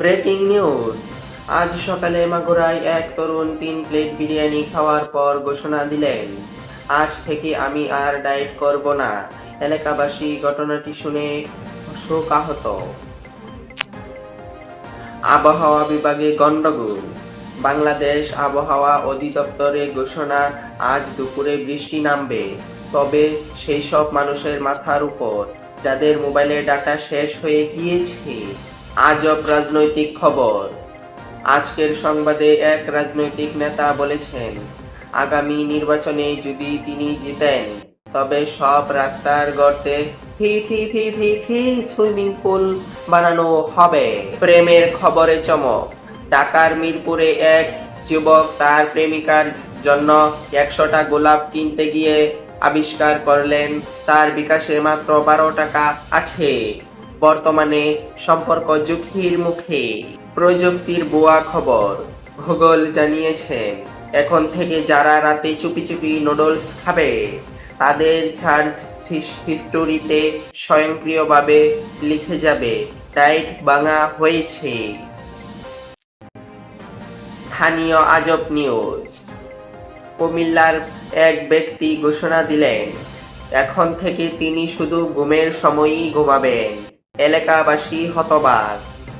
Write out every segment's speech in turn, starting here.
Breaking news. আজ সকালে মাগুরায় এক তরুণ তিন প্লেট বিরিয়ানি খাওয়ার পর ঘোষণা দিলেন, আজ থেকে আমি আর ডায়েট করব না। এলাকাবাসী ঘটনাটি শুনে শোকাহত। আবহাওয়া বিভাগে গন্ডগোল বাংলাদেশ আবহাওয়া অধিদপ্তরের ঘোষণা, আজ দুপুরে বৃষ্টি নামবে। তবে সেই সব মানুষের মাথার উপর, যাদের মোবাইলের ডাটা শেষ হয়ে গিয়েছে আজব রাজনৈতিক খবর। আজকের সংবাদে এক রাজনৈতিক নেতা বলেছেন, আগামী নির্বাচনে যদি তিনি জিতেন, তবে সব রাস্তার গর্তে ফি ফি ফি ফি ফি সুইমিং পুল বানানো হবে। প্রেমের খবরে চমক, ঢাকার মিরপুরে এক যুবক তার প্রেমিকার জন্য একশোটা গোলাপ কিনতে গিয়ে আবিষ্কার করলেন। তার বিকাশে মাত্র বারো টাকা আছে। বর্তমানে সম্পর্ক ঝুঁকির মুখে। প্রযুক্তির বোয়া খবর, ভূগোল জানিয়েছেন। এখন থেকে যারা রাতে চুপি চুপি নুডলস খাবে, তাদের চার্জ হিস্টোরিতে স্বয়ংক্রিয়ভাবে লিখে যাবে। ডাইট ভাঙা হয়েছে। স্থানীয় আজব নিউজ। কুমিল্লার এক ব্যক্তি ঘোষণা দিলেন, এখন থেকে তিনি শুধু ঘুমের সময়ই ঘুমাবেন। এলাকাবাসী হতবাক।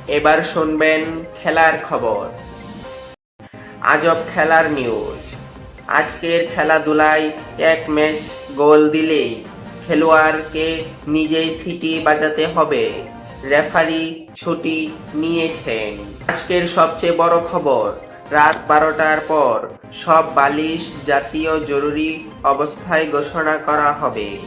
এবার শুনবেন খেলার খবর। আজব খেলার নিউজ আজকের খেলাধুলায় এক ম্যাচ গোল দিলেই খেলোয়াড়কে নিজেই সিটি বাজাতে হবে। রেফারি ছুটি নিয়েছেন। আজকের সবচেয়ে বড় খবর, রাত বারোটার পর সব বালিশ জাতীয় জরুরি অবস্থায় ঘোষণা করা হবে।